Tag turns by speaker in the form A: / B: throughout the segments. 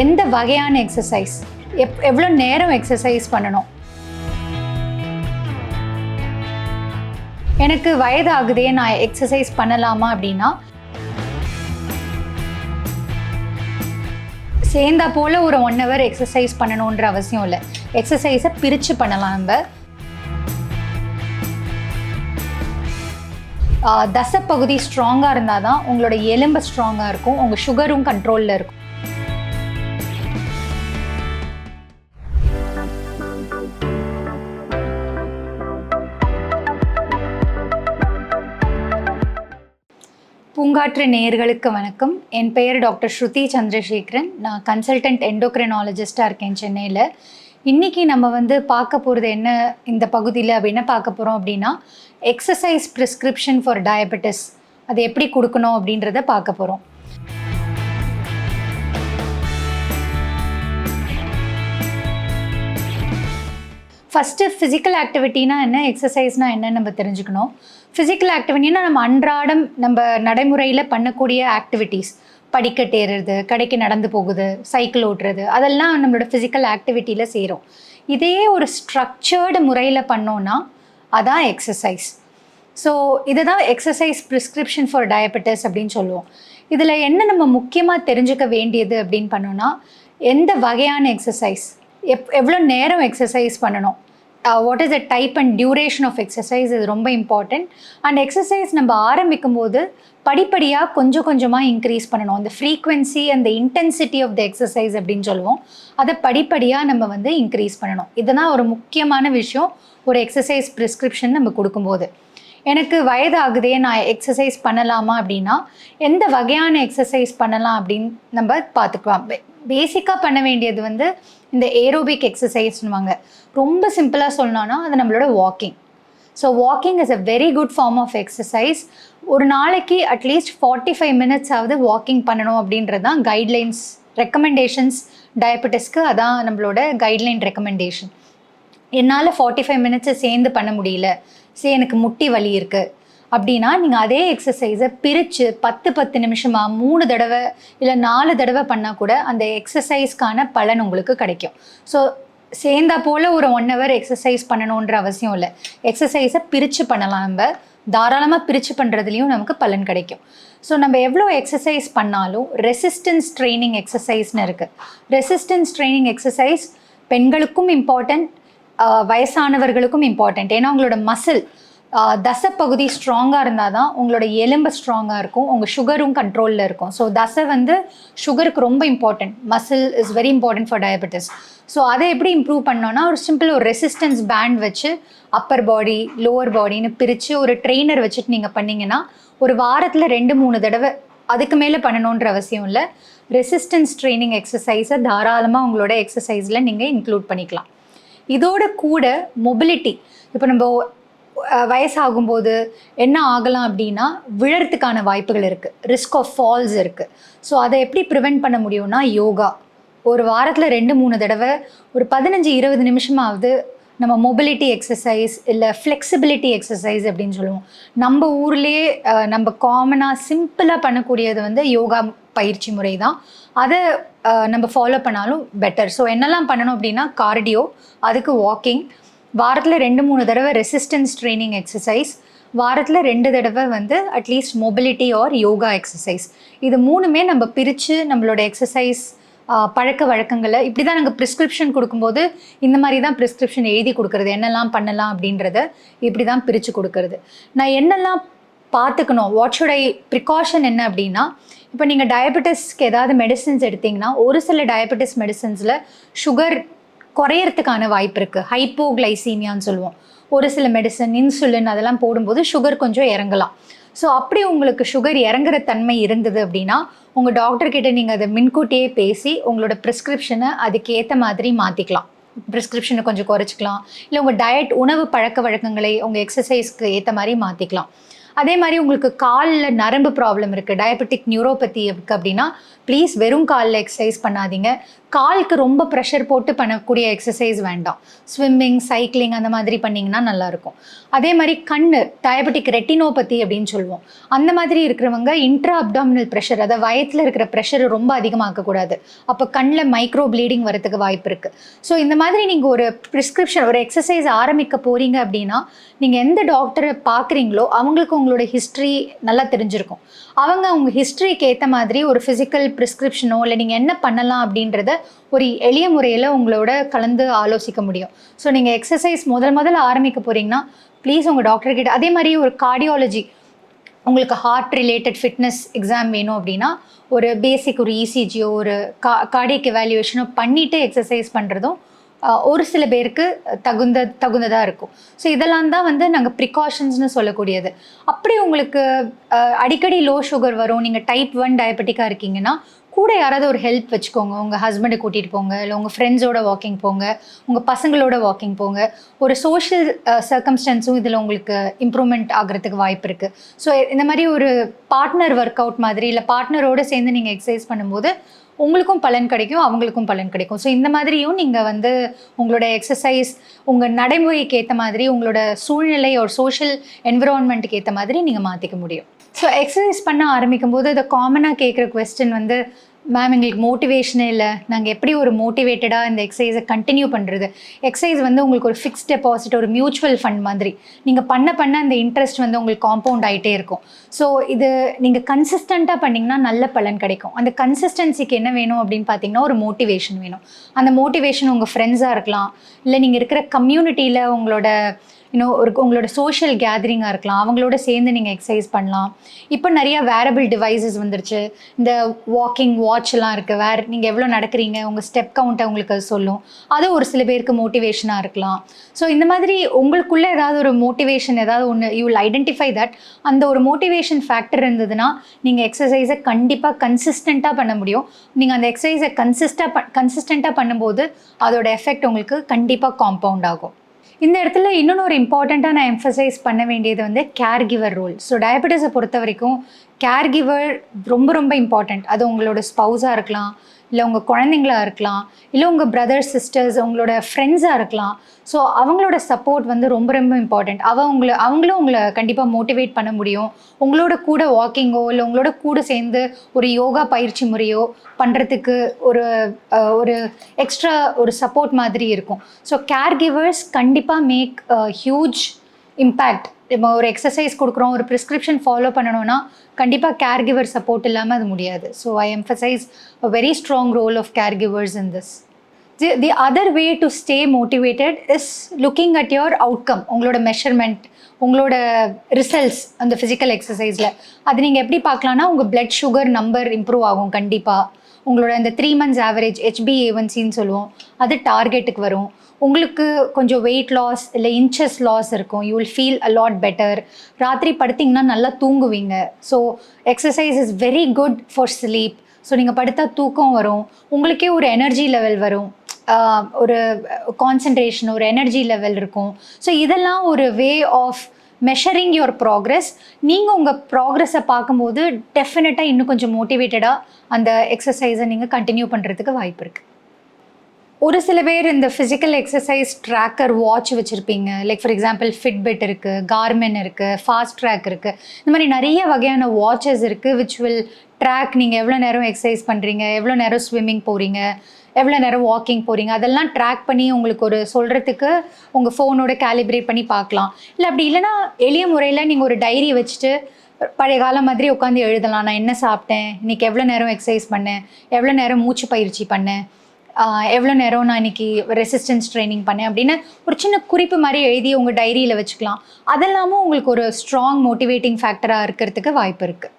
A: எந்த வகையான எக்ஸசைஸ் எப் எவ்வளோ நேரம் எக்ஸசைஸ் பண்ணணும்? எனக்கு வயதாகுதே நான் எக்ஸசைஸ் பண்ணலாமா அப்படின்னா சேர்ந்தா போல் ஒரு ஒன் ஹவர் எக்ஸசைஸ் பண்ணணுன்ற அவசியம் இல்லை. எக்ஸசைஸை பிரித்து பண்ணலாம் நம்ம. தசப்பகுதி ஸ்ட்ராங்காக இருந்தால் தான் உங்களோட எலும்பு ஸ்ட்ராங்காக இருக்கும் உங்கள் சுகரும் கண்ட்ரோலில் இருக்கும். பூங்காற்று நேயர்களுக்கு வணக்கம். என் பெயர் டாக்டர் ஸ்ருதி சந்திரசேகரன். நான் கன்சல்டன்ட் எண்டோக்ரினாலஜிஸ்டாக இருக்கேன் சென்னையில். இன்றைக்கி நம்ம வந்து பார்க்க போகிறது என்ன இந்த பகுதியில் அப்படின்னு பார்க்க போகிறோம் அப்படின்னா எக்ஸசைஸ் ப்ரிஸ்கிரிப்ஷன் ஃபார் டயபெட்டிஸ் அது எப்படி கொடுக்கணும் அப்படின்றத பார்க்க போகிறோம் ஃபஸ்ட்டு ஃபிசிக்கல் ஆக்டிவிட்டினா என்ன எக்ஸசைஸ்னால் என்னன்னு நம்ம தெரிஞ்சுக்கணும். ஃபிசிக்கல் ஆக்டிவிட்டினா நம்ம அன்றாடம் நம்ம நடைமுறையில் பண்ணக்கூடிய ஆக்டிவிட்டீஸ் படிக்கட்டு ஏறுறது கடைக்கு நடந்து போகுது சைக்கிள் ஓட்டுறது அதெல்லாம் நம்மளோட ஃபிசிக்கல் ஆக்டிவிட்டியில் சேரும். இதே ஒரு ஸ்ட்ரக்சர்டு முறையில் பண்ணோன்னா அதான் எக்ஸசைஸ் ஸோ இதுதான் எக்ஸசைஸ் ப்ரிஸ்கிரிப்ஷன் ஃபார் டயபெட்டிஸ் அப்படின்னு சொல்லுவோம். இதில் என்ன நம்ம முக்கியமாக தெரிஞ்சுக்க வேண்டியது அப்படின்னு பண்ணோன்னா எந்த வகையான எக்ஸசைஸ் எப் எவ்வளோ நேரம் எக்ஸசைஸ் பண்ணணும்? What is the type and duration of exercise இது ரொம்ப இம்பார்ட்டண்ட் அண்ட் எக்ஸசைஸ் நம்ம ஆரம்பிக்கும் போது படிப்படியாக கொஞ்சம் கொஞ்சமாக இன்க்ரீஸ் பண்ணணும். அந்த ஃப்ரீக்வன்சி அந்த இன்டென்சிட்டி ஆஃப் த எக்ஸசைஸ் அப்படின்னு சொல்லுவோம். அதை படிப்படியாக நம்ம வந்து இன்க்ரீஸ் பண்ணணும். இதுதான் ஒரு முக்கியமான விஷயம். ஒரு எக்ஸசைஸ் ப்ரிஸ்கிரிப்ஷன் நம்ம கொடுக்கும்போது. எனக்கு வயதாகுதே நான் எக்ஸசைஸ் பண்ணலாமா அப்படின்னா எந்த வகையான எக்ஸசைஸ் பண்ணலாம் அப்படின்னு நம்ம பார்த்துக்கலாம். பேசிக்காக பண்ண வேண்டியது வந்து இந்த ஏரோபிக் எக்ஸசைஸ்னுவாங்க ரொம்ப சிம்பிளாக சொல்லணும்னா அது நம்மளோட walking so walking is a very good form of exercise ஒரு நாளைக்கு at least forty five minutes ஆகுது வாக்கிங் பண்ணணும் அப்படின்றது தான் கைட்லைன்ஸ் ரெக்கமெண்டேஷன்ஸ் டயபெட்டிஸ்க்கு அதான் நம்மளோட கைட்லைன் ரெக்கமெண்டேஷன் என்னால் ஃபார்ட்டி ஃபைவ் மினிட்ஸை சேர்ந்து பண்ண முடியல. சரி எனக்கு முட்டி வலி இருக்குது அப்படின்னா நீங்கள் அதே எக்ஸசைஸை பிரித்து பத்து பத்து நிமிஷமாக மூணு தடவை இல்லை நாலு தடவை பண்ணால் கூட அந்த எக்ஸசைஸ்க்கான பலன் உங்களுக்கு கிடைக்கும். ஸோ சேர்ந்தா போல் ஒரு ஒன் ஹவர் எக்ஸசைஸ் பண்ணணுன்ற அவசியம் இல்லை. எக்ஸசைஸை பிரித்து பண்ணலாம் நம்ம. தாராளமாக பிரித்து பண்ணுறதுலையும் நமக்கு பலன் கிடைக்கும். ஸோ நம்ம எவ்வளோ எக்ஸசைஸ் பண்ணாலும் ரெசிஸ்டன்ஸ் ட்ரைனிங் எக்ஸசைஸ்னு இருக்குது ரெசிஸ்டன்ஸ் ட்ரைனிங் எக்ஸசைஸ் பெண்களுக்கும் இம்பார்ட்டண்ட் வயசானவர்களுக்கும் இம்பார்ட்டண்ட் ஏன்னா உங்களோட மசில் தசப்பகுதி ஸ்ட்ராங்காக இருந்தால் தான் உங்களோட எலும்பு ஸ்ட்ராங்காக இருக்கும். உங்கள் சுகரும் கண்ட்ரோலில் இருக்கும். ஸோ தசை வந்து சுகருக்கு ரொம்ப important muscle is very important for diabetes so அதை எப்படி இம்ப்ரூவ் பண்ணோன்னா ஒரு சிம்பிள் ஒரு ரெசிஸ்டன்ஸ் பேண்ட் வச்சு அப்பர் பாடி லோவர் பாடின்னு பிரித்து ஒரு ட்ரெயினர் வச்சுட்டு நீங்கள் பண்ணிங்கன்னா ஒரு வாரத்தில் ரெண்டு மூணு தடவை அதுக்கு மேலே பண்ணணுன்ற அவசியம் இல்லை. ரெசிஸ்டன்ஸ் ட்ரைனிங் எக்ஸசைஸை தாராளமாக உங்களோட எக்ஸசைஸில் நீங்கள் இன்க்ளூட் பண்ணிக்கலாம். இதோட கூட மொபிலிட்டி இப்போ நம்ம வயசாகும்போது என்ன ஆகலாம் அப்படின்னா விழறதுக்கான வாய்ப்புகள் இருக்குது ரிஸ்க் ஆஃப் ஃபால்ஸ் இருக்குது ஸோ அதை எப்படி ப்ரிவெண்ட் பண்ண முடியும்னா யோகா. ஒரு வாரத்தில் ரெண்டு மூணு தடவை ஒரு பதினஞ்சு இருபது நிமிஷமாவது நம்ம மொபிலிட்டி எக்ஸசைஸ் இல்லை ஃப்ளெக்சிபிலிட்டி எக்ஸசைஸ் அப்படின்னு சொல்லுவோம். நம்ம ஊர்லேயே நம்ம காமனாக சிம்பிளாக பண்ணக்கூடியது வந்து யோகா பயிற்சி முறை தான். அதை நம்ம ஃபாலோ பண்ணாலும் பெட்டர் ஸோ என்னெல்லாம் பண்ணணும் அப்படின்னா கார்டியோ அதுக்கு வாக்கிங் வாரத்தில் ரெண்டு மூணு தடவை ரெசிஸ்டன்ஸ் ட்ரைனிங் எக்ஸசைஸ் வாரத்தில் ரெண்டு தடவை வந்து at least mobility or yoga exercise இது மூணுமே நம்ம பிரித்து நம்மளோட எக்ஸசைஸ் பழக்க வழக்கங்களை இப்படி தான் நாங்கள் ப்ரிஸ்கிரிப்ஷன் கொடுக்கும்போது இந்த மாதிரி தான் ப்ரிஸ்கிரிப்ஷன் எழுதி கொடுக்குறது என்னெல்லாம் பண்ணலாம் அப்படின்றத இப்படி தான் பிரித்து கொடுக்கறது. நான் என்னெல்லாம் பார்த்துக்கணும். வாட் ஷுட் ஐ ப்ரிகாஷன் என்ன அப்படின்னா இப்போ நீங்கள் டயபெட்டிஸ்க்கு ஏதாவது மெடிசன்ஸ் எடுத்தீங்கன்னா ஒரு சில டயபெட்டிஸ் மெடிசன்ஸில் சுகர் குறையறதுக்கான வாய்ப்பு இருக்குது ஹைப்போகிளைசீமியான்னு சொல்லுவோம். ஒரு சில மெடிசன் இன்சுலின் அதெல்லாம் போடும்போது சுகர் கொஞ்சம் இறங்கலாம். ஸோ அப்படி உங்களுக்கு சுகர் இறங்குற தன்மை இருந்தது அப்படின்னா உங்கள் டாக்டர்கிட்ட நீங்கள் அதை முன்கூட்டியே பேசி உங்களோட ப்ரிஸ்கிரிப்ஷனை அதுக்கு ஏற்ற மாதிரி மாற்றிக்கலாம் ப்ரிஸ்கிரிப்ஷனை கொஞ்சம் குறைச்சிக்கலாம். இல்லை உங்கள் டயட் உணவு பழக்க வழக்கங்களை உங்கள் எக்ஸசைஸ்க்கு ஏற்ற மாதிரி மாற்றிக்கலாம் அதே மாதிரி உங்களுக்கு காலில் நரம்பு ப்ராப்ளம் இருக்குது டயபெட்டிக் நியூரோபதி இருக்குது அப்படின்னா ப்ளீஸ் வெறும் காலில் எக்ஸசைஸ் பண்ணாதீங்க. காலுக்கு ரொம்ப ப்ரெஷர் போட்டு பண்ணக்கூடிய எக்ஸசைஸ் வேண்டாம். ஸ்விம்மிங் சைக்கிளிங் அந்த மாதிரி பண்ணிங்கன்னா நல்லாயிருக்கும். அதே மாதிரி கண் டயபெட்டிக் ரெட்டினோபதி அப்படின்னு சொல்லுவோம். அந்த மாதிரி இருக்கிறவங்க இன்ட்ரா அப்டாமினல் ப்ரெஷர் அதாவது வயத்தில் இருக்கிற ப்ரெஷர் ரொம்ப அதிகமாக்கக்கூடாது. அப்போ கண்ணில் மைக்ரோ ப்ளீடிங் வரதுக்கு வாய்ப்பு இருக்குது ஸோ இந்த மாதிரி நீங்கள் ஒரு ப்ரிஸ்கிரிப்ஷன் ஒரு எக்ஸசைஸ் ஆரம்பிக்க போகிறீங்க அப்படின்னா நீங்கள் எந்த டாக்டரை பார்க்குறீங்களோ அவங்களுக்கு உங்களோட ஹிஸ்ட்ரி நல்லா தெரிஞ்சிருக்கும். அவங்க அவங்க ஹிஸ்ட்ரிக்கு ஏற்ற மாதிரி ஒரு ஃபிசிக்கல் ப்ரிஸ்கிரிப்ஷனோ இல்லை நீங்கள் என்ன பண்ணலாம் அப்படின்றத ஒரு எளிய முறையில் உங்களோட கலந்து ஆலோசிக்க முடியும். ஸோ நீங்கள் எக்ஸசைஸ் முதல் முதல்ல ஆரம்பிக்க போகிறீங்கன்னா ப்ளீஸ் உங்கள் டாக்டர் கிட்ட அதே மாதிரி ஒரு கார்டியாலஜி உங்களுக்கு ஹார்ட் ரிலேட்டட் ஃபிட்னஸ் எக்ஸாம் வேணும் அப்படின்னா ஒரு பேசிக் ஒரு இசிஜியோ ஒரு கா கார்டியக் எவாலுவேஷனோ பண்ணிவிட்டு எக்ஸசைஸ் பண்ணுறதும் ஒரு சில பேருக்கு தகுந்த தகுந்ததாக இருக்கும். ஸோ இதெல்லாம் தான் வந்து நாங்கள் ப்ரிகாஷன்ஸ்னு சொல்லக்கூடியது. அப்படி உங்களுக்கு அடிக்கடி லோ சுகர் வரும் நீங்கள் டைப் ஒன் டயபெட்டிக்காக இருக்கீங்கன்னா கூட யாராவது ஒரு ஹெல்ப் வச்சுக்கோங்க. உங்கள் ஹஸ்பண்டை கூட்டிகிட்டு போங்க. இல்லை உங்கள் ஃப்ரெண்ட்ஸோட வாக்கிங் போங்க. உங்கள் பசங்களோட வாக்கிங் போங்க. ஒரு சோஷியல் சர்க்கம்ஸ்டன்ஸும் இதில் உங்களுக்கு இம்ப்ரூவ்மெண்ட் ஆகிறதுக்கு வாய்ப்பு இருக்குது ஸோ இந்த மாதிரி ஒரு பார்ட்னர் ஒர்க் அவுட் மாதிரி இல்லை பார்ட்னரோடு சேர்ந்து நீங்கள் எக்ஸசைஸ் பண்ணும்போது உங்களுக்கும் பலன் கிடைக்கும் அவங்களுக்கும் பலன் கிடைக்கும். ஸோ இந்த மாதிரியும் நீங்கள் வந்து உங்களோட எக்ஸசைஸ் உங்கள் நடைமுறைக்கு ஏற்ற மாதிரி உங்களோட சூழ்நிலை ஒரு சோஷியல் என்விரான்மெண்ட்டுக்கு ஏற்ற மாதிரி நீங்கள் மாற்றிக்க முடியும். ஸோ எக்ஸசைஸ் பண்ண ஆரம்பிக்கும் போது இதை காமனாக கேட்குற கொஸ்டின் வந்து மேம் எங்களுக்கு மோட்டிவேஷனே இல்லை. நாங்கள் எப்படி ஒரு மோட்டிவேட்டடாக இந்த எக்ஸசைஸை கண்டினியூ பண்ணுறது எக்ஸசைஸ் வந்து உங்களுக்கு ஒரு ஃபிக்ஸ் டெபாசிட் ஒரு மியூச்சுவல் ஃபண்ட் மாதிரி. நீங்கள் பண்ண பண்ண அந்த இன்ட்ரெஸ்ட் வந்து உங்களுக்கு காம்பவுண்ட் ஆகிட்டே இருக்கும். ஸோ இது நீங்கள் கன்சிஸ்டண்ட்டாக பண்ணிங்கன்னா நல்ல பலன் கிடைக்கும். அந்த கன்சிஸ்டன்சிக்கு என்ன வேணும் அப்படின்னு பார்த்தீங்கன்னா ஒரு மோட்டிவேஷன் வேணும். அந்த மோட்டிவேஷன் உங்கள் ஃப்ரெண்ட்ஸாக இருக்கலாம். இல்லை நீங்கள் இருக்கிற கம்யூனிட்டியில் உங்களோட இன்னும் ஒரு உங்களோட சோஷியல் கேதரிங்காக இருக்கலாம். அவங்களோட சேர்ந்து நீங்கள் எக்ஸசைஸ் பண்ணலாம். இப்போ நிறைய வேரபிள் டிவைசஸ் வந்துருச்சு. இந்த வாக்கிங் வாட்ச்லாம் இருக்குது வேறு நீங்கள் எவ்வளோ நடக்கிறீங்க? உங்கள் ஸ்டெப் கவுண்ட்டை உங்களுக்கு அது சொல்லும். அது ஒரு சில பேருக்கு மோட்டிவேஷனாக இருக்கலாம். ஸோ இந்த மாதிரி உங்களுக்குள்ளே ஏதாவது ஒரு மோட்டிவேஷன் ஏதாவது ஒன்று யூ வில் ஐடென்டிஃபை தட் அந்த ஒரு மோட்டிவேஷன் ஃபேக்டர் இருந்ததுன்னா நீங்கள் எக்ஸசைஸை கண்டிப்பாக கன்சிஸ்டண்ட்டாக பண்ண முடியும். நீங்கள் அந்த எக்ஸசைஸை கன்சிஸ்டாக ப கன்சிஸ்டண்ட்டாக பண்ணும்போது அதோட எஃபெக்ட் உங்களுக்கு கண்டிப்பாக காம்பவுண்ட் ஆகும். இந்த இடத்துல இன்னொன்று ஒரு இம்பார்ட்டண்ட்டாக நான் எம்ஃபசைஸ் பண்ண வேண்டியது வந்து கேர் கிவர் ரோல் ஸோ டயபெட்டிஸை பொறுத்த வரைக்கும் கேர் கிவர் ரொம்ப ரொம்ப இம்பார்ட்டண்ட் அது உங்களோட ஸ்பௌஸாக இருக்கலாம். இல்லை உங்கள் குழந்தைங்களா இருக்கலாம் இல்லை உங்கள் பிரதர்ஸ் சிஸ்டர்ஸ் உங்களோட ஃப்ரெண்ட்ஸாக இருக்கலாம். ஸோ அவங்களோட சப்போர்ட் வந்து ரொம்ப ரொம்ப இம்பார்ட்டண்ட் அவ உங்களை அவங்களும் உங்களை கண்டிப்பாக மோட்டிவேட் பண்ண முடியும். உங்களோட கூட வாக்கிங்கோ இல்லை உங்களோட கூட சேர்ந்து ஒரு யோகா பயிற்சி முறையோ பண்ணுறதுக்கு ஒரு ஒரு எக்ஸ்ட்ரா ஒரு சப்போர்ட் மாதிரி இருக்கும். ஸோ கேர் கிவர்ஸ் கண்டிப்பாக மேக் ஹியூஜ் இம்பேக்ட் இப்போ ஒரு எக்ஸசைஸ் கொடுக்குறோம் ஒரு ப்ரிஸ்கிரிப்ஷன் ஃபாலோ பண்ணணும்னா கண்டிப்பாக கேர் கிவர் சப்போர்ட் இல்லாமல் அது முடியாது. So I emphasise a very strong role of care givers in this the the other way to stay motivated is looking at your outcome உங்களோட மெஷர்மெண்ட் உங்களோட results அந்த physical எக்ஸசைஸில் அது நீங்கள் எப்படி பார்க்கலான்னா உங்கள் பிளட் சுகர் நம்பர் இம்ப்ரூவ் ஆகும் கண்டிப்பாக உங்களோட அந்த த்ரீ மந்த்ஸ் ஆவரேஜ் ஹெச்பிஏவன்சின்னு சொல்லுவோம் அது டார்கெட்டுக்கு வரும். உங்களுக்கு கொஞ்சம் வெயிட் லாஸ் இல்லை இன்ச்சஸ் லாஸ் இருக்கும். You will feel a lot better ராத்திரி படுத்திங்கன்னா நல்லா தூங்குவீங்க. So exercise is very good for sleep so நீங்கள் படுத்தா தூக்கம் வரும். உங்களுக்கே ஒரு எனர்ஜி லெவல் வரும். ஒரு கான்சன்ட்ரேஷன் ஒரு எனர்ஜி லெவல் இருக்கும். ஸோ இதெல்லாம் ஒரு way of measuring your progress நீங்கள் உங்கள் ப்ராக்ரெஸை பார்க்கும்போது டெஃபினட்டாக இன்னும் கொஞ்சம் மோட்டிவேட்டடாக அந்த எக்ஸசைஸை நீங்கள் கண்டினியூ பண்ணுறதுக்கு வாய்ப்பு இருக்குது ஒரு சில பேர் இந்த ஃபிசிக்கல் எக்ஸசைஸ் ட்ராக்கர் வாட்ச் வச்சுருப்பீங்க. லைக் ஃபார் எக்ஸாம்பிள் ஃபிட்பிட் இருக்குது கார்மென் இருக்குது ஃபாஸ்ட் ட்ராக் இருக்குது இந்த மாதிரி நிறைய வகையான வாட்சஸ் இருக்குது விச் வில் ட்ராக் நீங்கள் எவ்வளோ நேரம் எக்ஸசைஸ் பண்ணுறீங்க எவ்வளோ நேரம் ஸ்விம்மிங் போகிறீங்க எவ்வளோ நேரம் வாக்கிங் போகிறீங்க அதெல்லாம் ட்ராக் பண்ணி உங்களுக்கு ஒரு சொல்கிறதுக்கு உங்கள் ஃபோனோட கேலிப்ரேட் பண்ணி பார்க்கலாம். இல்லை அப்படி இல்லைன்னா எளிய முறையில் நீங்கள் ஒரு டைரி வச்சுட்டு பழைய காலம் மாதிரி உட்காந்து எழுதலாம். நான் என்ன சாப்பிட்டேன்? இன்னைக்கு எவ்வளோ நேரம் எக்ஸசைஸ் பண்ணேன்? எவ்வளோ நேரம் மூச்சு பயிற்சி பண்ணேன்? எவ்வளோ நேரம் நான் இன்னைக்கு ரெசிஸ்டன்ஸ் ட்ரைனிங் பண்ணேன்? அப்படின்னு ஒரு சின்ன குறிப்பு மாதிரி எழுதி உங்கள் டைரியில் வச்சுக்கலாம். அதெல்லாமும் உங்களுக்கு ஒரு ஸ்ட்ராங் மோட்டிவேட்டிங் ஃபேக்டராக இருக்கிறதுக்கு வாய்ப்பு இருக்குது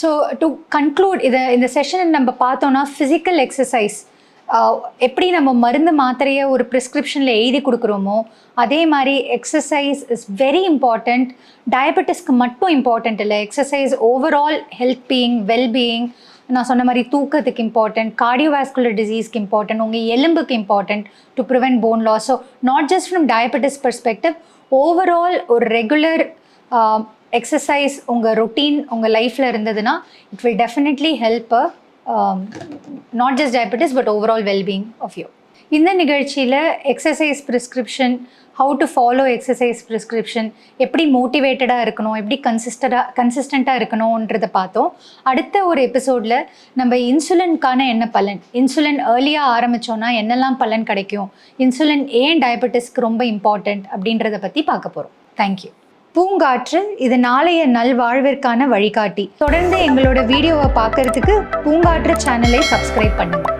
A: ஸோ டு கன்க்ளூட் இதை இந்த செஷன் நம்ம பார்த்தோன்னா ஃபிசிக்கல் எக்ஸசைஸ் எப்படி நம்ம மருந்து மாத்திரையை ஒரு ப்ரிஸ்கிரிப்ஷனில் எழுதி கொடுக்குறோமோ அதே மாதிரி எக்ஸசைஸ் இஸ் வெரி இம்பார்ட்டண்ட் டயபெட்டிஸ்க்கு மட்டும் இம்பார்ட்டண்ட் இல்லை. Exercise overall health being wellbeing நான் சொன்ன மாதிரி தூக்கத்துக்கு இம்பார்ட்டன்ட் கார்டியோவாஸ்குலர் டிசீஸ்க்கு இம்பார்ட்டன்ட் உங்கள் எலும்புக்கு important to prevent bone loss so not just from diabetes perspective overall ஒரு ரெகுலர் எக்ஸசைஸ் உங்கள் ரொட்டீன் உங்கள் லைஃப்பில் இருந்ததுன்னா it will definitely help not just diabetes but overall wellbeing of you இந்த நிகழ்ச்சியில் exercise prescription how to follow exercise prescription எப்படி மோட்டிவேட்டடாக இருக்கணும் எப்படி கன்சிஸ்டடாக கன்சிஸ்டண்ட்டாக இருக்கணுன்றதை பார்த்தோம். அடுத்த ஒரு எபிசோடில் நம்ம இன்சுலின்கான என்ன பலன்? இன்சுலின் ஏர்லியாக ஆரம்பித்தோன்னா என்னெல்லாம் பலன் கிடைக்கும்? இன்சுலின் ஏன் டயபெட்டிஸ்க்கு ரொம்ப இம்பார்ட்டண்ட் அப்படின்றத பற்றி பார்க்க போகிறோம் தேங்க்யூ பூங்காற்று இது நாளைய நல்வாழ்விற்கான வழிகாட்டி. தொடர்ந்து எங்களோட வீடியோவை பார்க்கறதுக்கு பூங்காற்று சேனலை சப்ஸ்கிரைப் பண்ணுங்கள்